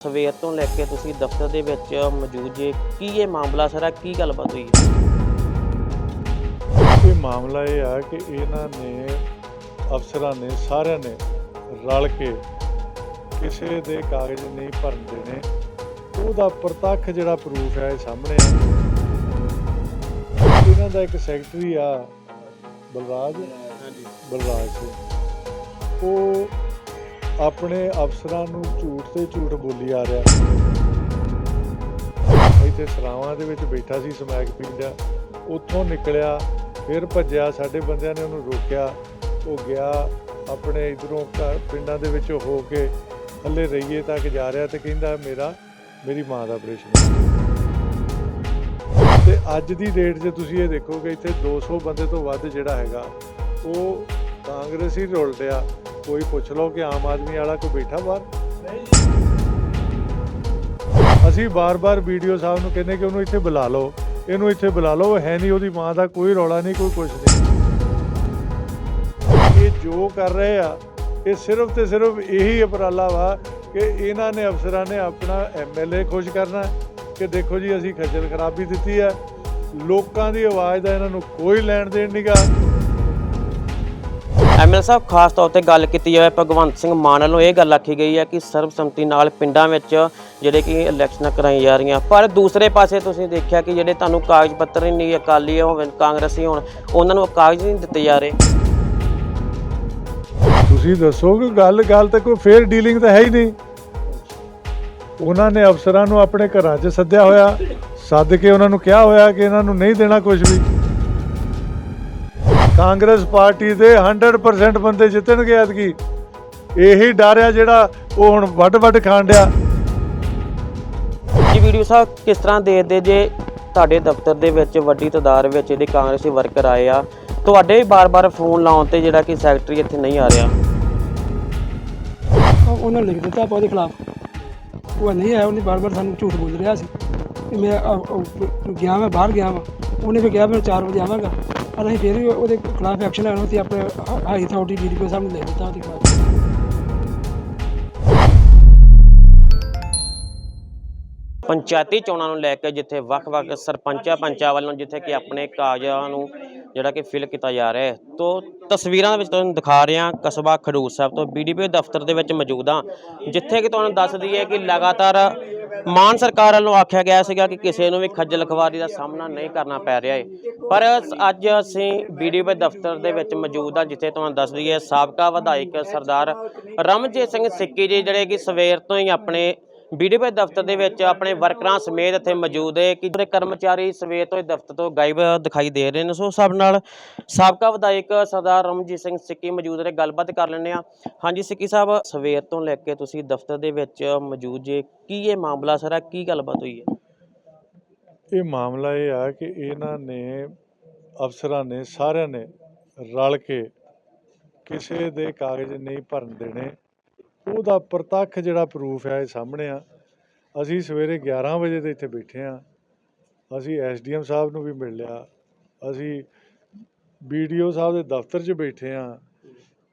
ਸਵੇਰ ਤੋਂ ਲੈ ਕੇ ਤੁਸੀਂ ਦਫ਼ਤਰ ਦੇ ਵਿੱਚ ਮੌਜੂਦ ਜੇ ਕੀ ਇਹ ਮਾਮਲਾ ਸਾਰਾ ਕੀ ਗੱਲਬਾਤ ਹੋਈ? ਹੈ ਇਹ ਮਾਮਲਾ ਇਹ ਆ ਕਿ ਇਹਨਾਂ ਨੇ ਅਫਸਰਾਂ ਨੇ ਸਾਰਿਆਂ ਨੇ ਰਲ ਕੇ ਕਿਸੇ ਦੇ ਕਾਗਜ਼ ਨਹੀਂ ਭਰਨ ਦੇਣੇ। ਉਹਦਾ ਪ੍ਰਤੱਖ ਜਿਹੜਾ ਪ੍ਰੂਫ ਹੈ ਇਹ ਸਾਹਮਣੇ ਆ। ਇਹਨਾਂ ਦਾ ਇੱਕ ਸੈਕਟਰੀ ਆ ਬਲਰਾਜ? ਹਾਂਜੀ। ਬਲਰਾਜ ਉਹ ਆਪਣੇ ਅਫਸਰਾਂ ਨੂੰ ਝੂਠ ਤੇ ਝੂਠ ਬੋਲੀ ਆ ਰਿਹਾ ਇੱਥੇ ਸਰਾਵਾਂ ਦੇ ਵਿੱਚ ਬੈਠਾ ਸੀ ਸਮੈਕ ਪੀਂਦਾ ਉੱਥੋਂ ਨਿਕਲਿਆ, ਫਿਰ ਭੱਜਿਆ, ਸਾਡੇ ਬੰਦਿਆਂ ਨੇ ਉਹਨੂੰ ਰੋਕਿਆ। ਉਹ ਗਿਆ ਆਪਣੇ ਇਧਰੋਂ ਪਿੰਡਾਂ ਦੇ ਵਿੱਚ ਹੋ ਕੇ ਥੱਲੇ ਰਹੀਏ ਤੱਕ ਜਾ ਰਿਹਾ ਤੇ ਕਹਿੰਦਾ ਮੇਰਾ, ਮੇਰੀ ਮਾਂ ਦਾ ਆਪਰੇਸ਼ਨ ਤੇ ਅੱਜ ਦੀ ਡੇਟ 'ਚ ਤੁਸੀਂ ਇਹ ਦੇਖੋਗੇ, ਇੱਥੇ 200 ਬੰਦੇ ਤੋਂ ਵੱਧ ਜਿਹੜਾ ਹੈਗਾ, ਉਹ ਕਾਂਗਰਸੀ ਰੋਲਟਿਆ ਕੋਈ ਪੁੱਛ ਲਓ ਕਿ ਆਮ ਆਦਮੀ ਵਾਲਾ ਕੋਈ ਬੈਠਾ ਬਾਹਰ? ਅਸੀਂ ਬਾਰ-ਬਾਰ ਵੀਡੀਓ ਸਾਹਿਬ ਨੂੰ ਕਹਿੰਦੇ ਕਿ ਉਹਨੂੰ ਇੱਥੇ ਬੁਲਾ ਲਓ। ਇਹਨੂੰ ਇੱਥੇ ਬੁਲਾ ਲਓ ਹੈ ਨਹੀਂ, ਉਹਦੀ ਮਾਂ ਦਾ ਕੋਈ ਰੌਲਾ ਨਹੀਂ, ਕੋਈ ਕੁਛ ਨਹੀਂ। ਇਹ ਜੋ ਕਰ ਰਹੇ ਆ, ਇਹ ਸਿਰਫ ਤੇ ਸਿਰਫ ਇਹੀ ਉਪਰਾਲਾ ਵਾ ਕਿ ਇਹਨਾਂ ਨੇ ਅਫਸਰਾਂ ਨੇ ਆਪਣਾ ਐਮਐਲਏ ਖੁਸ਼ ਕਰਨਾ ਕਿ ਦੇਖੋ ਜੀ, ਅਸੀਂ ਖੱਜਲ ਖਰਾਬੀ ਦਿੱਤੀ ਹੈ ਲੋਕਾਂ ਦੀ ਆਵਾਜ਼ ਦਾ ਇਹਨਾਂ ਨੂੰ ਕੋਈ ਲੈਣ ਦੇਣ ਨਹੀਂਗਾ ਐਮਐਲ ਸਾਹਿਬ, ਖਾਸ ਤੌਰ ਤੇ ਗੱਲ ਕੀਤੀ ਜਾਵੇ ਭਗਵੰਤ ਸਿੰਘ ਮਾਨ ਵੱਲੋਂ, ਇਹ ਗੱਲ ਆਖੀ ਗਈ ਹੈ ਕਿ ਸਰਬਸੰਮਤੀ ਨਾਲ ਪਿੰਡਾਂ ਵਿੱਚ ਜਿਹੜੇ ਕਿ ਇਲੈਕਸ਼ਨਾਂ ਕਰਾਈਆਂ ਜਾ ਰਹੀਆਂ। ਪਰ ਦੂਸਰੇ ਪਾਸੇ ਤੁਸੀਂ ਦੇਖਿਆ ਕਿ ਜਿਹੜੇ ਤੁਹਾਨੂੰ ਕਾਗਜ਼ ਪੱਤਰ ਹੀ ਨਹੀਂ, ਅਕਾਲੀ ਹੋਣ ਕਾਂਗਰਸੀ ਹੋਣ, ਉਹਨਾਂ ਨੂੰ ਕਾਗਜ਼ ਨਹੀਂ ਦਿੱਤੇ ਜਾ ਰਹੇ। ਤੁਸੀਂ ਦੱਸੋ ਕਿ ਗੱਲ ਗੱਲ ਤਾਂ ਕੋਈ ਫੇਅਰ ਡੀਲਿੰਗ ਤਾਂ ਹੈ ਹੀ ਨਹੀਂ। ਉਹਨਾਂ ਨੇ ਅਫਸਰਾਂ ਨੂੰ ਆਪਣੇ ਘਰਾਂ 'ਚ ਸੱਦਿਆ ਹੋਇਆ, ਸੱਦ ਕੇ ਉਹਨਾਂ ਨੂੰ ਕਿਹਾ ਹੋਇਆ ਕਿ ਇਹਨਾਂ ਨੂੰ ਨਹੀਂ ਦੇਣਾ ਕੁਝ ਵੀ। ਕਾਂਗਰਸ ਪਾਰਟੀ ਦੇ 100% ਬੰਦੇ ਜਿੱਤਣਗੇ ਐਤਕੀ। ਇਹੀ ਡਰ ਆ ਜਿਹੜਾ ਉਹ ਹੁਣ ਵੱਡ ਵੱਡ ਖਾਣ ਡਿਆ। ਜੀ ਵੀਡੀਓ ਸਾਹਿਬ ਕਿਸ ਤਰ੍ਹਾਂ ਦੇਖਦੇ ਜੇ ਤੁਹਾਡੇ ਦਫ਼ਤਰ ਦੇ ਵਿੱਚ ਵੱਡੀ ਤਾਦਾਦ ਵਿੱਚ ਜਿਹੜੇ ਕਾਂਗਰਸੀ ਵਰਕਰ ਆਏ ਆ? ਤੁਹਾਡੇ ਵੀ ਬਾਰ-ਬਾਰ ਫੋਨ ਲਾਉਣ ਤੇ ਜਿਹੜਾ ਕਿ ਸੈਕਟਰੀ ਇੱਥੇ ਨਹੀਂ ਆ ਰਿਹਾ। ਉਹ- ਉਹਨਾਂ ਨੇ ਲਿਖ ਦਿੱਤਾ ਆਪਾਂ ਉਹਦੇ ਖਿਲਾਫ। ਉਹ ਨਹੀਂ ਆਇਆ ਉਹਨੇ ਬਾਰ-ਬਾਰ ਸਾਨੂੰ ਝੂਠ ਬੋਲ ਰਿਹਾ ਸੀ ਕਿ ਮੈਂ ਅ- ਅ- ਗਿਆ ਮੈਂ ਬਾਹਰ ਗਿਆ ਵਾਂ। ਉਹਨੇ ਵੀ ਕਿਹਾ ਮੈਂ 4 ਵਜੇ ਆਵਾਂਗਾ। ਪਰ ਅਸੀਂ ਫਿਰ ਵੀ ਉਹਦੇ ਖਿਲਾਫ ਐਕਸ਼ਨ ਲੈਣਾ ਸੀ, ਆਪਣੇ ਹਾਈ ਅਥਾਰਟੀ ਡੀਡੀਪੀ ਸਾਹਿਬ ਨੂੰ ਲਿਖ ਦਿੱਤਾ ਉਹਦੇ ਖਿਲਾਫ। ਪੰਚਾਇਤੀ ਚੋਣਾਂ ਨੂੰ ਲੈ ਕੇ ਜਿੱਥੇ ਵੱਖ-ਵੱਖ ਸਰਪੰਚਾਂ, ਪੰਚਾਂ ਵੱਲੋਂ ਜਿੱਥੇ ਕਿ ਆਪਣੇ ਕਾਗਜ਼ਾਂ ਨੂੰ ਜਿਹੜਾ ਕਿ ਫਿਲ ਕੀਤਾ ਜਾ ਰਿਹਾ ਹੈ। ਤੋਂ ਤਸਵੀਰਾਂ ਦੇ ਵਿੱਚ ਤੁਹਾਨੂੰ ਦਿਖਾ ਰਿਹਾ ਕਸਬਾ ਖਡੂਰ ਸਾਹਿਬ ਤੋਂ ਬੀਡੀਪੀ ਦਫ਼ਤਰ ਦੇ ਵਿੱਚ ਮੌਜੂਦ ਹਾਂ। ਜਿੱਥੇ ਕਿ ਤੁਹਾਨੂੰ ਦੱਸ ਦਈਏ ਕਿ ਲਗਾਤਾਰ ਮਾਨ ਸਰਕਾਰ ਵੱਲੋਂ ਆਖਿਆ ਗਿਆ ਸੀਗਾ ਕਿ ਕਿਸੇ ਨੂੰ ਵੀ ਖੱਜਲ ਖਵਾਰੀ ਦਾ ਸਾਹਮਣਾ ਨਹੀਂ ਕਰਨਾ ਪੈ ਰਿਹਾ ਹੈ ਪਰ ਅੱਜ ਅਸੀਂ ਬੀਡੀਪੀ ਦਫ਼ਤਰ ਦੇ ਵਿੱਚ ਮੌਜੂਦ ਹਾਂ, ਜਿੱਥੇ ਤੁਹਾਨੂੰ ਦੱਸ ਦਈਏ, ਸਾਬਕਾ ਵਿਧਾਇਕ ਸਰਦਾਰ ਰਮਜੀਤ ਸਿੰਘ ਸਿੱਕੀ ਜੀ, ਜਿਹੜੇ ਕਿ ਸਵੇਰ ਤੋਂ ਹੀ ਆਪਣੇ ਬੀਡੀਪੀ ਦਫ਼ਤਰ ਦੇ ਵਿੱਚ ਆਪਣੇ ਵਰਕਰਾਂ ਸਮੇਤ ਇੱਥੇ ਮੌਜੂਦ ਹੈ ਕਿ ਜਿਹੜੇ ਕਰਮਚਾਰੀ ਸਵੇਰ ਤੋਂ ਹੀ ਦਫ਼ਤਰ ਤੋਂ ਗਾਇਬ ਦਿਖਾਈ ਦੇ ਰਹੇ ਨੇ। ਸੋ ਸਭ ਨਾਲ ਸਾਬਕਾ ਵਿਧਾਇਕ ਸਰਦਾਰ ਰਮਜੀਤ ਸਿੰਘ ਸਿੱਕੀ ਮੌਜੂਦ ਨੇ, ਗੱਲਬਾਤ ਕਰ ਲੈਂਦੇ ਆ ਹਾਂਜੀ ਸਿੱਕੀ ਸਾਹਿਬ, ਸਵੇਰ ਤੋਂ ਲੈ ਕੇ ਤੁਸੀਂ ਦਫ਼ਤਰ ਦੇ ਵਿੱਚ ਮੌਜੂਦ ਜੇ, ਕੀ ਇਹ ਮਾਮਲਾ ਸਾਰਾ, ਕੀ ਗੱਲਬਾਤ ਹੋਈ ਹੈ? ਇਹ ਮਾਮਲਾ ਇਹ ਆ ਕਿ ਇਹਨਾਂ ਨੇ, ਅਫਸਰਾਂ ਨੇ ਸਾਰਿਆਂ ਨੇ ਰਲ ਕੇ ਕਿਸੇ ਦੇ ਕਾਗਜ਼ ਨਹੀਂ ਭਰਨ ਦੇਣੇ। ਉਹਦਾ ਪ੍ਰਤੱਖ ਜਿਹੜਾ ਪ੍ਰੂਫ ਹੈ ਇਹ ਸਾਹਮਣੇ ਆ। ਅਸੀਂ ਸਵੇਰੇ 11 ਵਜੇ ਦੇ ਇੱਥੇ ਬੈਠੇ ਆ। ਅਸੀਂ ਐਸਡੀਐਮ ਸਾਹਿਬ ਨੂੰ ਵੀ ਮਿਲ ਲਿਆ। ਅਸੀਂ ਵੀਡੀਓ ਸਾਹਿਬ ਦੇ ਦਫ਼ਤਰ 'ਚ ਬੈਠੇ ਆ।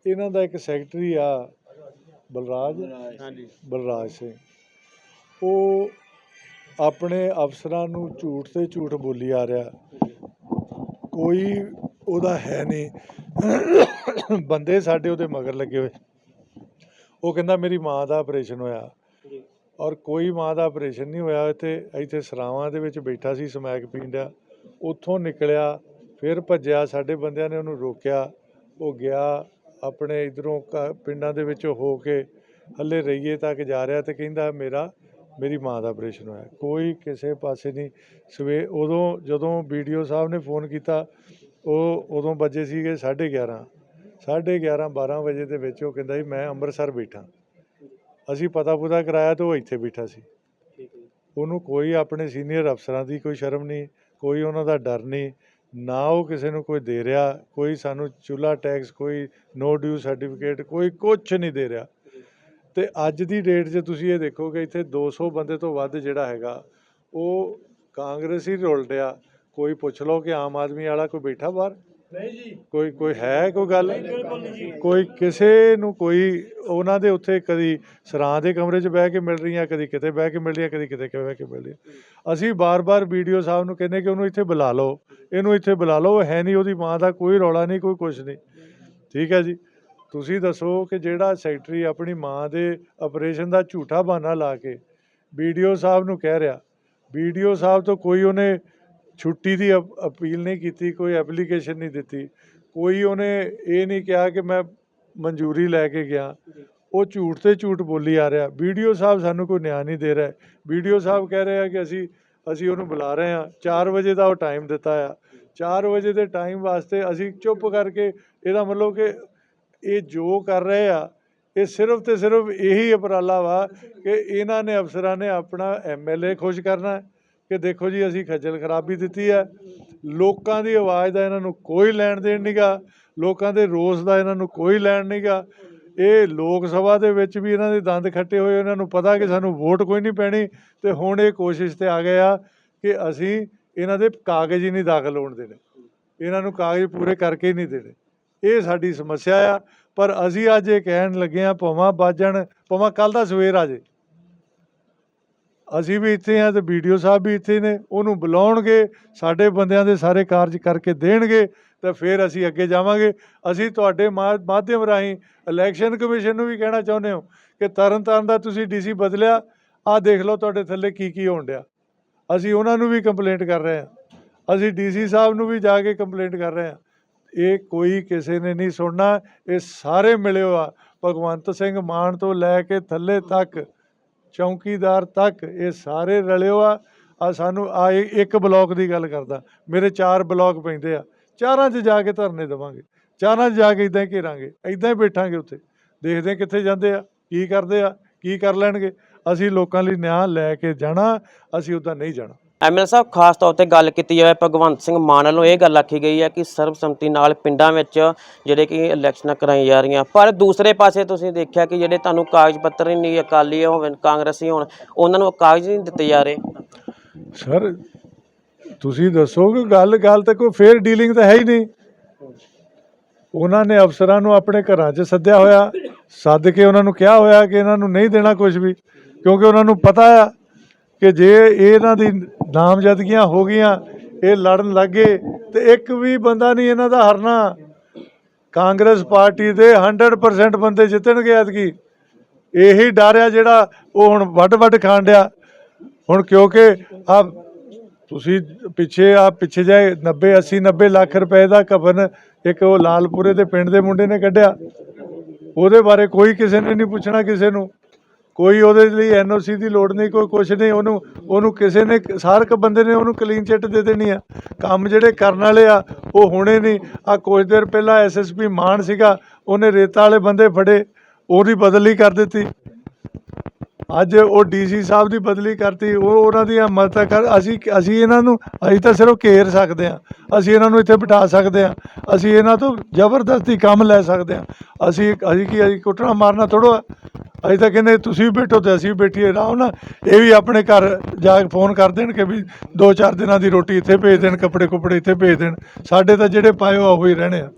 ਇਹਨਾਂ ਦਾ ਇੱਕ ਸੈਕਟਰੀ ਆ ਬਲਰਾਜ। ਹਾਂਜੀ। ਬਲਰਾਜ ਸਿੰਘ। ਉਹ ਆਪਣੇ ਅਫਸਰਾਂ ਨੂੰ ਝੂਠ ਤੇ ਝੂਠ ਬੋਲੀ ਆ ਰਿਹਾ। ਕੋਈ ਉਹਦਾ ਹੈ ਨਹੀਂ। ਬੰਦੇ ਸਾਡੇ ਉਹਦੇ ਮਗਰ ਲੱਗੇ ਹੋਏ। ਉਹ ਕਹਿੰਦਾ ਮੇਰੀ ਮਾਂ ਦਾ ਆਪਰੇਸ਼ਨ ਹੋਇਆ। ਜੀ। ਔਰ ਕੋਈ ਮਾਂ ਦਾ ਆਪਰੇਸ਼ਨ ਨਹੀਂ ਹੋਇਆ ਇੱਥੇ ਇੱਥੇ ਸਰਾਵਾਂ ਦੇ ਵਿੱਚ ਬੈਠਾ ਸੀ ਸਮੈਕ ਪੀਂਦਾ ਉੱਥੋਂ ਨਿਕਲਿਆ ਫਿਰ ਭੱਜਿਆ ਸਾਡੇ ਬੰਦਿਆਂ ਨੇ ਉਹਨੂੰ ਰੋਕਿਆ। ਉਹ ਗਿਆ ਆਪਣੇ ਇਧਰੋਂ ਪਿੰਡਾਂ ਦੇ ਵਿੱਚ ਹੋ ਕੇ ਹੱਲੇ ਰਹੀਏ ਤੱਕ ਜਾ ਰਿਹਾ ਤੇ ਕਹਿੰਦਾ ਮੇਰਾ ਮੇਰੀ ਮਾਂ ਦਾ ਆਪਰੇਸ਼ਨ ਹੋਇਆ। ਕੋਈ ਕਿਸੇ ਪਾਸੇ ਨਹੀਂ। ਸਵੇ ਉਦੋਂ ਜਦੋਂ ਵੀਡੀਓ ਸਾਹਿਬ ਨੇ ਫੋਨ ਕੀਤਾ ਉਹ ਉਦੋਂ ਵੱਜੇ ਸੀਗੇ 11:30 11:30 12 ਵਜੇ ਦੇ ਵਿੱਚ ਉਹ ਕਹਿੰਦਾ ਜੀ ਮੈਂ ਅੰਮ੍ਰਿਤਸਰ ਬੈਠਾ। ਅਸੀਂ ਪਤਾ ਪੁਤਾ ਕਰਾਇਆ ਤੇ ਉਹ ਇੱਥੇ ਬੈਠਾ ਸੀ। ਉਹਨੂੰ ਕੋਈ ਆਪਣੇ ਸੀਨੀਅਰ ਅਫਸਰਾਂ ਦੀ ਕੋਈ ਸ਼ਰਮ ਨਹੀਂ ਕੋਈ ਉਹਨਾਂ ਦਾ ਡਰ ਨਹੀਂ ਨਾ ਉਹ ਕਿਸੇ ਨੂੰ ਕੋਈ ਦੇ ਰਿਹਾ ਕੋਈ ਸਾਨੂੰ ਚੁੱਲਾ ਟੈਕਸ ਕੋਈ ਨੋ ਡਿਊ ਸਰਟੀਫਿਕੇਟ ਕੋਈ ਕੁਝ ਨਹੀਂ ਦੇ ਰਿਹਾ। ਤੇ ਅੱਜ ਦੀ ਡੇਟ 'ਚ ਤੁਸੀਂ ਇਹ ਦੇਖੋਗੇ ਇੱਥੇ 200 ਬੰਦੇ ਤੋਂ ਵੱਧ ਜਿਹੜਾ ਹੈਗਾ ਉਹ ਕਾਂਗਰਸੀ ਰੋਲਟਿਆ ਕੋਈ ਪੁੱਛ ਲਓ ਕਿ ਆਮ ਆਦਮੀ ਵਾਲਾ ਕੋਈ ਬੈਠਾ ਬਾਹਰ? ਕੋਈ ਕੋਈ ਹੈ ਕੋਈ ਗੱਲ? ਕੋਈ ਕਿਸੇ ਨੂੰ ਕੋਈ ਉਹਨਾਂ ਦੇ ਉੱਥੇ ਕਦੀ ਸਰਾਂ ਦੇ ਕਮਰੇ 'ਚ ਬਹਿ ਕੇ ਮਿਲ ਰਹੀਆਂ ਕਦੀ ਕਿਤੇ ਬਹਿ ਕੇ ਮਿਲ ਰਹੀਆਂ ਕਦੀ ਕਿਤੇ ਬਹਿ ਕੇ ਮਿਲ ਰਹੀਆਂ। ਅਸੀਂ ਬਾਰ-ਬਾਰ ਵੀਡੀਓ ਸਾਹਿਬ ਨੂੰ ਕਹਿੰਦੇ ਕਿ ਉਹਨੂੰ ਇੱਥੇ ਬੁਲਾ ਲਓ। ਇਹਨੂੰ ਇੱਥੇ ਬੁਲਾ ਲਓ ਹੈ ਨਹੀਂ ਉਹਦੀ ਮਾਂ ਦਾ ਕੋਈ ਰੌਲਾ ਨਹੀਂ ਕੋਈ ਕੁਝ ਨਹੀਂ। ਠੀਕ ਹੈ ਜੀ? ਤੁਸੀਂ ਦੱਸੋ ਕਿ ਜਿਹੜਾ ਸੈਕਟਰੀ ਆਪਣੀ ਮਾਂ ਦੇ ਆਪਰੇਸ਼ਨ ਦਾ ਝੂਠਾ ਬਹਾਨਾ ਲਾ ਕੇ ਵੀਡੀਓ ਸਾਹਿਬ ਨੂੰ ਕਹਿ ਰਿਹਾ ਵੀਡੀਓ ਸਾਹਿਬ ਤੋਂ ਕੋਈ ਉਹਨੇ ਛੁੱਟੀ ਦੀ ਅਪ- ਅਪੀਲ ਨਹੀਂ ਕੀਤੀ, ਕੋਈ ਐਪਲੀਕੇਸ਼ਨ ਨਹੀਂ ਦਿੱਤੀ। ਕੋਈ ਉਹਨੇ ਇਹ ਨਹੀਂ ਕਿਹਾ ਕਿ ਮੈਂ ਮਨਜ਼ੂਰੀ ਲੈ ਕੇ ਗਿਆ। ਉਹ ਝੂਠ ਤੇ ਝੂਠ ਬੋਲੀ ਆ ਰਿਹਾ। ਵੀਡੀਓ ਸਾਹਿਬ ਸਾਨੂੰ ਕੋਈ ਨਿਆਂ ਨਹੀਂ ਦੇ ਰਿਹਾ। ਵੀਡੀਓ ਸਾਹਿਬ ਕਹਿ ਰਹੇ ਆ ਕਿ ਅਸੀਂ ਅਸੀਂ ਉਹਨੂੰ ਬੁਲਾ ਰਹੇ ਹਾਂ। 4 ਵਜੇ ਦਾ ਉਹ ਟਾਈਮ ਦਿੱਤਾ ਆ। 4 ਵਜੇ ਦੇ ਟਾਈਮ ਵਾਸਤੇ ਅਸੀਂ ਚੁੱਪ ਕਰਕੇ ਇਹਦਾ ਮਤਲਬ ਕਿ ਇਹ ਜੋ ਕਰ ਰਹੇ ਆ, ਇਹ ਸਿਰਫ ਤੇ ਸਿਰਫ ਇਹੀ ਉਪਰਾਲਾ ਵਾ ਕਿ ਇਹਨਾਂ ਨੇ ਅਫਸਰਾਂ ਨੇ ਆਪਣਾ ਐਮਐਲਏ ਖੁਸ਼ ਕਰਨਾ। ਕਿ ਦੇਖੋ ਜੀ, ਅਸੀਂ ਖੱਜਲ ਖਰਾਬੀ ਦਿੱਤੀ ਹੈ। ਲੋਕਾਂ ਦੀ ਆਵਾਜ਼ ਦਾ ਇਹਨਾਂ ਨੂੰ ਕੋਈ ਲੈਣ ਦੇਣ ਨਹੀਂਗਾ ਲੋਕਾਂ ਦੇ ਰੋਸ ਦਾ ਇਹਨਾਂ ਨੂੰ ਕੋਈ ਲੈਣ ਨਹੀਂਗਾ ਇਹ ਲੋਕ ਸਭਾ ਦੇ ਵਿੱਚ ਵੀ ਇਹਨਾਂ ਦੇ ਦੰਦ ਖੱਟੇ ਹੋਏ ਇਹਨਾਂ ਨੂੰ ਪਤਾ ਕਿ ਸਾਨੂੰ ਵੋਟ ਕੋਈ ਨਹੀਂ ਪੈਣੀ। ਤੇ ਹੁਣ ਇਹ ਕੋਸ਼ਿਸ਼ ਤੇ ਆ ਗਏ ਆ ਕਿ ਅਸੀਂ ਇਹਨਾਂ ਦੇ ਕਾਗਜ਼ ਹੀ ਨਹੀਂ ਦਾਖਲ ਹੋਣ ਦੇਣੇ। ਇਹਨਾਂ ਨੂੰ ਕਾਗਜ਼ ਪੂਰੇ ਕਰਕੇ ਹੀ ਨਹੀਂ ਦੇਣੇ। ਇਹ ਸਾਡੀ ਸਮੱਸਿਆ ਆ। ਪਰ ਅਸੀਂ ਅੱਜ ਇਹ ਕਹਿਣ ਲੱਗੇ ਆ, ਭਵਾਂ ਬਾਜਣ, ਭਵਾਂ ਕੱਲ ਦਾ ਸਵੇਰ ਆ ਜੇ। ਅਸੀਂ ਵੀ ਇੱਥੇ ਆ ਤੇ ਵੀਡੀਓ ਸਾਹਿਬ ਵੀ ਇੱਥੇ ਨੇ, ਉਹਨੂੰ ਬੁਲਾਉਣਗੇ, ਸਾਡੇ ਬੰਦਿਆਂ ਦੇ ਸਾਰੇ ਕਾਰਜ ਕਰਕੇ ਦੇਣਗੇ ਤਾਂ ਫਿਰ ਅਸੀਂ ਅੱਗੇ ਜਾਵਾਂਗੇ। ਅਸੀਂ ਤੁਹਾਡੇ ਮਾ- ਮਾਧਿਅਮ ਰਾਹੀਂ ਇਲੈਕਸ਼ਨ ਕਮਿਸ਼ਨ ਨੂੰ ਵੀ ਕਹਿਣਾ ਚਾਹੁੰਦੇ ਹਾਂ ਕਿ ਤਰਨਤਾਰਨ ਦਾ ਤੁਸੀਂ ਡੀਸੀ ਬਦਲਿਆ, ਆਹ ਦੇਖ ਲਓ ਤੁਹਾਡੇ ਥੱਲੇ ਕੀ ਕੀ ਹੋਣ ਡਿਆ। ਅਸੀਂ ਉਹਨਾਂ ਨੂੰ ਵੀ ਕੰਪਲੇਂਟ ਕਰ ਰਹੇ ਹਾਂ। ਅਸੀਂ ਡੀਸੀ ਸਾਹਿਬ ਨੂੰ ਵੀ ਜਾ ਕੇ ਕੰਪਲੇਂਟ ਕਰ ਰਹੇ ਹਾਂ। ਇਹ ਕੋਈ ਕਿਸੇ ਨੇ ਨਹੀਂ ਸੁਣਨਾ, ਇਹ ਸਾਰੇ ਮਿਲਿਓ ਆ। ਭਗਵੰਤ ਸਿੰਘ ਮਾਨ ਤੋਂ ਲੈ ਕੇ ਥੱਲੇ ਤੱਕ ਚੌਂਕੀਦਾਰ ਤੱਕ ਇਹ ਸਾਰੇ ਰਲਿਓ ਆ। ਆ ਸਾਨੂੰ ਆ ਇੱਕ ਬਲਾਕ ਦੀ ਗੱਲ ਕਰਦਾ। ਮੇਰੇ ਚਾਰ ਬਲਾਕ ਪੈਂਦੇ ਆ। ਚਾਰਾਂ 'ਚ ਜਾ ਕੇ ਧਰਨੇ ਦੇਵਾਂਗੇ। ਚਾਰਾਂ 'ਚ ਜਾ ਕੇ ਇਦਾਂ ਹੀ ਘੇਰਾਂਗੇ। ਇਦਾਂ ਹੀ ਬੈਠਾਂਗੇ ਉੱਥੇ। ਦੇਖਦੇ ਕਿੱਥੇ ਜਾਂਦੇ ਆ, ਕੀ ਕਰਦੇ ਆ, ਕੀ ਕਰ ਲੈਣਗੇ। ਅਸੀਂ ਲੋਕਾਂ ਲਈ ਨਿਆਂ ਲੈ ਕੇ ਜਾਣਾ, ਅਸੀਂ ਉਦਾਂ ਨਹੀਂ ਜਾਣਾ। ਐਮਐਲ ਸਾਹਿਬ, ਖਾਸ ਤੌਰ ਤੇ ਗੱਲ ਕੀਤੀ ਜਾਵੇ ਭਗਵੰਤ ਸਿੰਘ ਮਾਨ ਵੱਲੋਂ ਇਹ ਗੱਲ ਆਖੀ ਗਈ ਹੈ ਕਿ ਸਰਬਸੰਮਤੀ ਨਾਲ ਪਿੰਡਾਂ ਵਿੱਚ ਜਿਹੜੇ ਕਿ ਇਲੈਕਸ਼ਨਾਂ ਕਰਾਈਆਂ ਜਾ ਰਹੀਆਂ। ਪਰ ਦੂਸਰੇ ਪਾਸੇ ਤੁਸੀਂ ਦੇਖਿਆ ਕਿ ਜਿਹੜੇ ਤੁਹਾਨੂੰ ਕਾਗਜ਼ ਪੱਤਰ ਨਹੀਂ ਅਕਾਲੀ ਹੋਣ ਕਾਂਗਰਸੀ ਹੋਣ, ਉਹਨਾਂ ਨੂੰ ਕਾਗਜ਼ ਨਹੀਂ ਦਿੱਤੇ ਜਾ ਰਹੇ। ਸਰ, ਤੁਸੀਂ ਦੱਸੋ ਕਿ ਗੱਲ ਗੱਲ ਤਾਂ ਕੋਈ ਫੇਅਰ ਡੀਲਿੰਗ ਤਾਂ ਹੈ ਹੀ ਨਹੀਂ। ਉਹਨਾਂ ਨੇ ਅਫਸਰਾਂ ਨੂੰ ਆਪਣੇ ਘਰਾਂ 'ਚ ਸੱਦਿਆ ਹੋਇਆ। ਸੱਦ ਕੇ ਉਹਨਾਂ ਨੂੰ ਕਿਹਾ ਹੋਇਆ ਕਿ ਇਹਨਾਂ ਨੂੰ ਨਹੀਂ ਦੇਣਾ ਕੁਝ ਵੀ, ਕਿਉਂਕਿ ਉਹਨਾਂ ਨੂੰ ਪਤਾ ਆ ਕਿ ਜੇ ਇਹਨਾਂ ਦੀ ਨਾਮਜ਼ਦਗੀਆਂ ਹੋ ਗਈਆਂ, ਇਹ ਲੜਨ ਲੱਗੇ ਤੇ ਇੱਕ ਵੀ ਬੰਦਾ ਨਹੀਂ ਇਹਨਾਂ ਦਾ ਹਰਨਾ। ਕਾਂਗਰਸ ਪਾਰਟੀ ਦੇ 100% ਬੰਦੇ ਜਿੱਤਣਗੇ ਐਤਕੀ। ਇਹੀ ਡਰ ਆ ਜਿਹੜਾ ਉਹ ਹੁਣ ਵੱਡ ਵੱਡ ਖਾਣ ਡਿਆ। ਹੁਣ ਕਿਉਂਕਿ ਆ ਤੁਸੀਂ ਪਿੱਛੇ ਆ ਪਿੱਛੇ ਜਾਏ 90 80 90 ਲੱਖ ਰੁਪਏ ਦਾ ਕਫਨ ਇੱਕ ਉਹ ਲਾਲਪੁਰੇ ਦੇ ਪਿੰਡ ਦੇ ਮੁੰਡੇ ਨੇ ਕੱਢਿਆ। ਉਹਦੇ ਬਾਰੇ ਕੋਈ ਕਿਸੇ ਨੇ ਨਹੀਂ ਪੁੱਛਣਾ ਕਿਸੇ ਨੂੰ। ਕੋਈ ਉਹਦੇ ਲਈ ਐਨਓਸੀ ਦੀ ਲੋੜ ਨਹੀਂ, ਕੋਈ ਕੁਛ ਨਹੀਂ, ਉਹਨੂੰ ਉਹਨੂੰ ਕਿਸੇ ਨੇ ਸਾਰ ਕ ਬੰਦੇ ਨੇ ਉਹਨੂੰ ਕਲੀਨ ਚਿੱਟ ਦੇ ਦੇਣੀ ਆ। ਕੰਮ ਜਿਹੜੇ ਕਰਨ ਵਾਲੇ ਆ, ਉਹ ਹੋਣੇ ਨਹੀਂ। ਆ ਕੁਝ ਦੇਰ ਪਹਿਲਾਂ ਐਸਐਸਪੀ ਮਾਨ ਸੀਗਾ, ਉਹਨੇ ਰੇਤਾ ਵਾਲੇ ਬੰਦੇ ਫੜੇ, ਉਹਦੀ ਬਦਲੀ ਕਰ ਦਿੱਤੀ। ਅੱਜ ਉਹ ਡੀਸੀ ਸਾਹਿਬ ਦੀ ਬਦਲੀ ਕਰਤੀ, ਉਹ ਉਹਨਾਂ ਦੀਆਂ ਮਦਦ ਕਰ, ਅਸੀਂ ਅਸੀਂ ਇਹਨਾਂ ਨੂੰ, ਅਸੀਂ ਤਾਂ ਸਿਰਫ ਘੇਰ ਸਕਦੇ ਹਾਂ। ਅਸੀਂ ਇਹਨਾਂ ਨੂੰ ਇੱਥੇ ਬਿਠਾ ਸਕਦੇ ਹਾਂ। ਅਸੀਂ ਇਹਨਾਂ ਤੋਂ ਜ਼ਬਰਦਸਤੀ ਕੰਮ ਲੈ ਸਕਦੇ ਹਾਂ। ਅਸੀਂ ਅਸੀਂ ਕੀ, ਅਸੀਂ ਕੁੱਟਣਾ ਮਾਰਨਾ ਥੋੜੋ ਆ ਅਸੀਂ ਤਾਂ ਕਹਿੰਦੇ ਤੁਸੀਂ ਵੀ ਬੈਠੋ ਤੇ ਅਸੀਂ ਵੀ ਬੈਠੀਏ ਆਰਾਮ ਨਾਲ। ਇਹ ਵੀ ਆਪਣੇ ਘਰ ਜਾ ਕੇ ਫੋਨ ਕਰ ਦੇਣ ਕਿ ਵੀ ਦੋ ਚਾਰ ਦਿਨਾਂ ਦੀ ਰੋਟੀ ਇੱਥੇ ਭੇਜ ਦੇਣ ਕੱਪੜੇ ਕੁਪੜੇ ਇੱਥੇ ਭੇਜ ਦੇਣ। ਸਾਡੇ ਤਾਂ ਜਿਹੜੇ ਪਾਏ ਉਹ ਹੀ ਰਹਿਣੇ ਆ।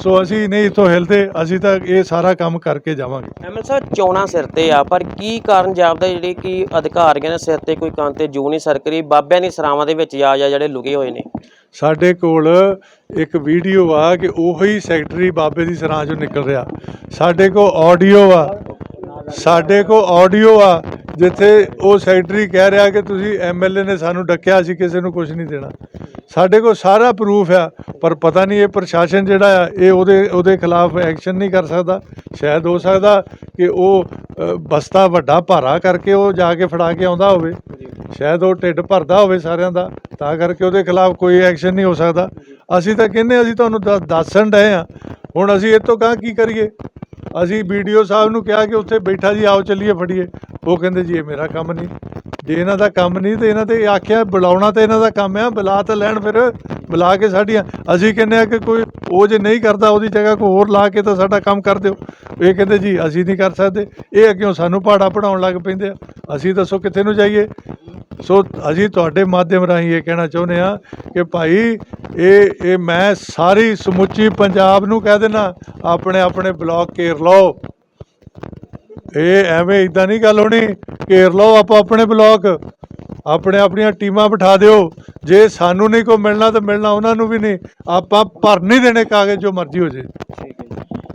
ਸੋ ਅਸੀਂ ਨਹੀਂ ਇੱਥੋਂ ਹਿਲਦੇ ਅਸੀਂ ਤਾਂ ਇਹ ਸਾਰਾ ਕੰਮ ਕਰਕੇ ਜਾਵਾਂਗੇ। ਐਮਐਲ ਸਾਹਿਬ ਚੋਣਾਂ ਸਿਰ ਤੇ ਆ ਪਰ ਕੀ ਕਾਰਨ ਜਾਪਦਾ ਜਿਹੜੇ ਕਿ ਅਧਿਕਾਰੀਆਂ ਦੇ ਸਿਰ ਤੇ ਕੋਈ ਕੰਨ ਤੇ ਜੂ ਨਹੀਂ ਸਰਕਰੀ? ਬਾਬਿਆਂ ਦੀ ਸਰਾਵਾਂ ਦੇ ਵਿੱਚ ਜਾ ਜਾ ਜਿਹੜੇ ਲੁਕੇ ਹੋਏ ਨੇ। ਸਾਡੇ ਕੋਲ ਇੱਕ ਵੀਡੀਓ ਆ ਕਿ ਉਹੀ ਸੈਕਟਰੀ ਬਾਬੇ ਦੀ ਸਰਾਂ ਚੋਂ ਨਿਕਲ ਰਿਹਾ। ਸਾਡੇ ਕੋਲ ਆਡੀਓ ਆ। ਸਾਡੇ ਕੋਲ ਆਡੀਓ ਆ, ਜਿੱਥੇ ਉਹ ਸੈਕਟਰੀ ਕਹਿ ਰਿਹਾ ਕਿ ਤੁਸੀਂ ਐਮਐਲਏ ਨੇ ਸਾਨੂੰ ਡੱਕਿਆ, ਅਸੀਂ ਕਿਸੇ ਨੂੰ ਕੁਝ ਨਹੀਂ ਦੇਣਾ। ਸਾਡੇ ਕੋਲ ਸਾਰਾ ਪ੍ਰੂਫ ਆ, ਪਰ ਪਤਾ ਨਹੀਂ ਇਹ ਪ੍ਰਸ਼ਾਸਨ ਜਿਹੜਾ ਆ, ਇਹ ਉਹਦੇ ਉਹਦੇ ਖਿਲਾਫ ਐਕਸ਼ਨ ਨਹੀਂ ਕਰ ਸਕਦਾ। ਸ਼ਾਇਦ ਹੋ ਸਕਦਾ ਕਿ ਉਹ ਬਸਤਾ ਵੱਡਾ ਭਾਰਾ ਕਰਕੇ ਉਹ ਜਾ ਕੇ ਫੜਾ ਕੇ ਆਉਂਦਾ ਹੋਵੇ। ਸ਼ਾਇਦ ਉਹ ਢਿੱਡ ਭਰਦਾ ਹੋਵੇ ਸਾਰਿਆਂ ਦਾ, ਤਾਂ ਕਰਕੇ ਉਹਦੇ ਖਿਲਾਫ ਕੋਈ ਐਕਸ਼ਨ ਨਹੀਂ ਹੋ ਸਕਦਾ। ਅਸੀਂ ਤਾਂ ਕਹਿੰਦੇ ਅਸੀਂ ਤੁਹਾਨੂੰ ਦੱਸ- ਦੱਸਣ ਡਏ ਆ ਹੁਣ ਅਸੀਂ ਇਹ ਤੋਂ ਕਹਾਂ ਕੀ ਕਰੀਏ? ਅਸੀਂ ਵੀਡੀਓ ਸਾਹਿਬ ਨੂੰ ਕਿਹਾ ਕਿ ਉੱਥੇ ਬੈਠਾ ਜੀ, ਆਓ ਚੱਲੀਏ ਫੜੀਏ। ਉਹ ਕਹਿੰਦੇ ਜੀ, ਇਹ ਮੇਰਾ ਕੰਮ ਨਹੀਂ। ਜੇ ਇਹਨਾਂ ਦਾ ਕੰਮ ਨਹੀਂ, ਤੇ ਇਹਨਾਂ ਤੇ ਆਖਿਆ ਬੁਲਾਉਣਾ ਤੇ ਇਹਨਾਂ ਦਾ ਕੰਮ ਆ, ਬੁਲਾ ਤਾਂ ਲੈਣ ਫਿਰ, ਬੁਲਾ ਕੇ ਸਾਡੀਆਂ। ਅਸੀਂ ਕਹਿੰਦੇ ਆ ਕਿ ਕੋਈ ਉਹ ਜੇ ਨਹੀਂ ਕਰਦਾ, ਉਹਦੀ ਜਗ੍ਹਾ ਕੋਈ ਹੋਰ ਲਾ ਕੇ ਤਾਂ ਸਾਡਾ ਕੰਮ ਕਰ ਦਿਓ। ਇਹ ਕਹਿੰਦੇ ਜੀ, ਅਸੀਂ ਨਹੀਂ ਕਰ ਸਕਦੇ। ਇਹ ਅੱਗੇ ਸਾਨੂੰ ਪਹਾੜਾ ਪੜਾਉਣ ਲੱਗ ਪੈਂਦੇ ਆ। ਅਸੀਂ ਦੱਸੋ ਕਿੱਥੇ ਨੂੰ ਜਾਈਏ? ਸੋ ਅਸੀਂ ਤੁਹਾਡੇ ਮਾਧਿਅਮ ਰਾਹੀਂ ਇਹ ਕਹਿਣਾ ਚਾਹੁੰਦੇ ਆ ਕਿ ਭਾਈ, ਇਹ ਇਹ ਮੈਂ ਸਾਰੀ ਸਮੁੱਚੀ ਪੰਜਾਬ ਨੂੰ ਕਹਿ ਦੇਣਾ ਆਪਣੇ ਆਪਣੇ ਬਲਾਕ ਘੇਰ ਲਓ। ਇਹ ਐਵੇਂ ਇਦਾਂ ਨਹੀਂ ਗੱਲ ਹੋਣੀ, ਘੇਰ ਲਓ ਆਪਾਂ ਆਪਣੇ ਬਲਾਕ। ਆਪਣੇ, ਆਪਣੀਆਂ ਟੀਮਾਂ ਬਿਠਾ ਦਿਓ। ਜੇ ਸਾਨੂੰ ਨਹੀਂ ਕੋਈ ਮਿਲਣਾ ਤਾਂ ਮਿਲਣਾ ਉਹਨਾਂ ਨੂੰ ਵੀ ਨਹੀਂ। ਆਪਾਂ ਭਰ ਨਹੀਂ ਦੇਣੇ ਕਾਗਜ਼ ਜੋ ਮਰਜ਼ੀ ਹੋ ਜੇ।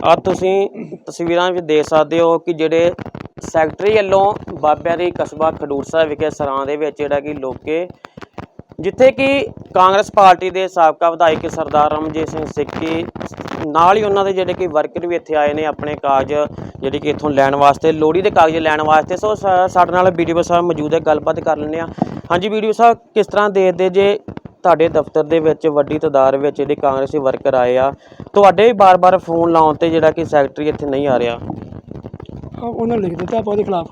ਆ ਤੁਸੀਂ ਤਸਵੀਰਾਂ ਵਿੱਚ ਦੇਖ ਸਕਦੇ ਹੋ ਕਿ ਜਿਹੜੇ ਸੈਕਟਰੀ ਵੱਲੋਂ ਬਾਬਿਆਂ ਦੀ ਕਸਬਾ ਖਡੂਰ ਸਾਹਿਬ ਵਿਖੇ ਸਰਾਂ ਦੇ ਵਿੱਚ ਜਿਹੜਾ ਕਿ ਲੋਕੇ, ਜਿੱਥੇ ਕਿ ਕਾਂਗਰਸ ਪਾਰਟੀ ਦੇ ਸਾਬਕਾ ਵਿਧਾਇਕ ਸਰਦਾਰ ਰਮਜੀਤ ਸਿੰਘ ਸਿੱਕੀ ਨਾਲ ਹੀ ਉਹਨਾਂ ਦੇ ਜਿਹੜੇ ਕਿ ਵਰਕਰ ਵੀ ਇੱਥੇ ਆਏ ਨੇ ਆਪਣੇ ਕਾਗਜ਼ ਜਿਹੜੇ ਕਿ ਇੱਥੋਂ ਲੈਣ ਵਾਸਤੇ ਲੋੜੀ ਦੇ ਕਾਗਜ਼ ਲੈਣ ਵਾਸਤੇ, ਸੋ ਸਾਡੇ ਨਾਲ ਵੀਡੀਓ ਸਾਹਿਬ ਮੌਜੂਦ ਹੈ, ਗੱਲਬਾਤ ਕਰ ਲੈਂਦੇ ਆ ਹਾਂਜੀ ਵੀਡੀਓ ਸਾਹਿਬ, ਕਿਸ ਤਰ੍ਹਾਂ ਦੇਖਦੇ ਜੇ ਤੁਹਾਡੇ ਦਫ਼ਤਰ ਦੇ ਵਿੱਚ ਵੱਡੀ ਤਾਦਾਦ ਵਿੱਚ ਜਿਹੜੇ ਕਾਂਗਰਸੀ ਵਰਕਰ ਆਏ ਆ, ਤੁਹਾਡੇ ਵੀ ਬਾਰ-ਬਾਰ ਫੋਨ ਲਾਉਣ ਤੇ ਜਿਹੜਾ ਕਿ ਸੈਕਟਰੀ ਇੱਥੇ ਨਹੀਂ ਆ ਰਿਹਾ? ਉਹਨਾਂ ਨੇ ਲਿਖ ਦਿੱਤਾ ਆਪਾਂ ਉਹਦੇ ਖਿਲਾਫ।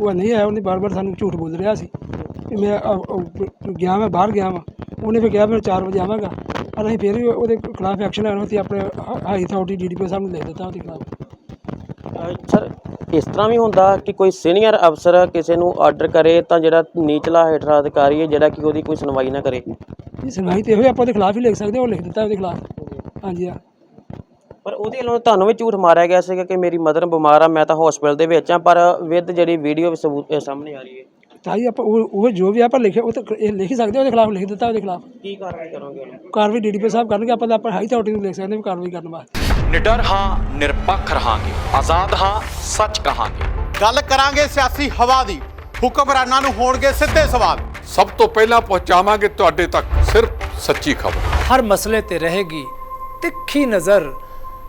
ਉਹ ਨਹੀਂ ਆਇਆ ਉਹਨੇ ਬਾਰ-ਬਾਰ ਸਾਨੂੰ ਝੂਠ ਬੋਲ ਰਿਹਾ ਸੀ। ਕਿ ਮੈਂ ਅ, ਅ, ਗਿਆ ਮੈਂ ਬਾਹਰ ਗਿਆ ਵਾਂ। ਉਹਨੇ ਫਿਰ ਕਿਹਾ ਮੈਂ 4 ਵਜੇ ਆਵਾਂਗਾ। ਪਰ ਅਸੀਂ ਫਿਰ ਵੀ ਉਹਦੇ ਖਿਲਾਫ ਐਕਸ਼ਨ ਲੈਣਾ ਸੀ ਆਪਣੇ ਹਾਈ ਅਥਾਰਟੀ ਡੀਡੀਪੀ ਸਾਹਿਬ ਨੂੰ ਲਿਖ ਦਿੱਤਾ ਉਹਦੇ ਖਿਲਾਫ। ਸਰ ਇਸ ਤਰ੍ਹਾਂ ਵੀ ਹੁੰਦਾ ਕਿ ਕੋਈ ਸੀਨੀਅਰ ਅਫਸਰ ਕਿਸੇ ਨੂੰ ਆਰਡਰ ਕਰੇ ਤਾਂ ਜਿਹੜਾ ਨੀਚਲਾ ਹੇਠਲਾ ਅਧਿਕਾਰੀ ਹੈ ਜਿਹੜਾ ਕਿ ਉਹਦੀ ਕੋਈ ਸੁਣਵਾਈ ਨਾ ਕਰੇ? ਇਹ ਸੁਣਵਾਈ ਤੇ ਇਹੋ ਹੀ ਆਪਾਂ ਉਹਦੇ ਖਿਲਾਫ ਹੀ ਲਿਖ ਸਕਦੇ ਹਾਂ, ਉਹ ਲਿਖ ਦਿੱਤਾ ਉਹਦੇ ਖਿਲਾਫ। ਹਾਂਜੀ ਆ ਪਰ ਉਹਦੇ ਵੱਲੋਂ ਤੁਹਾਨੂੰ ਵੀ ਝੂਠ ਮਾਰਿਆ ਗਿਆ ਸੀਗਾ ਕਿ ਮੇਰੀ ਮਦਰ ਬਿਮਾਰ ਆ ਮੈਂ ਤਾਂ ਹਸਪੀਟਲ ਦੇ ਵਿੱਚ ਆ ਪਰ ਵਿਦ ਜਿਹੜੀ ਵੀਡੀਓ ਵੀ ਸਬੂਤ ਸਾਹਮਣੇ ਆ ਰਹੀ ਹੈ। ਤਾਂ ਹੀ ਆਪਾਂ ਉਹ ਉਹ ਜੋ ਵੀ ਆਪਾਂ ਲਿਖਿਆ ਉਹ ਤਾਂ ਇਹ ਲਿਖ ਹੀ ਸਕਦੇ ਉਹਦੇ ਖਿਲਾਫ ਲਿਖ ਦਿੱਤਾ ਉਹਦੇ ਖਿਲਾਫ। ਕੀ ਕਾਰਵਾਈ ਕਰੋਗੇ ਕਾਰਵਾਈ ਡੀਡੀਪੀ ਸਾਹਿਬ ਕਰਨਗੇ ਆਪਾਂ ਤਾਂ ਆਪਾਂ ਹਾਈ ਅਥਾਰਟੀ ਨੂੰ ਲਿਖ ਸਕਦੇ ਵੀ ਕਾਰਵਾਈ ਕਰਨ ਵਾਸਤੇ। ਨਿਡਰ ਹਾਂ ਨਿਰਪੱਖ ਰਹਾਂਗੇ ਆਜ਼ਾਦ ਹਾਂ ਸੱਚ ਕਹਾਂਗੇ। ਗੱਲ ਕਰਾਂਗੇ ਸਿਆਸੀ ਹਵਾ ਦੀ ਹੁਕਮਰਾਨਾਂ ਨੂੰ ਹੋਣਗੇ ਸਿੱਧੇ ਸਵਾਲ। ਸਭ ਤੋਂ ਪਹਿਲਾਂ ਪਹੁੰਚਾਵਾਂਗੇ ਤੁਹਾਡੇ ਤੱਕ ਸਿਰਫ ਸੱਚੀ ਖਬਰ। ਹਰ ਮਸਲੇ ਤੇ ਰਹੇਗੀ ਤਿੱਖੀ ਨਜ਼ਰ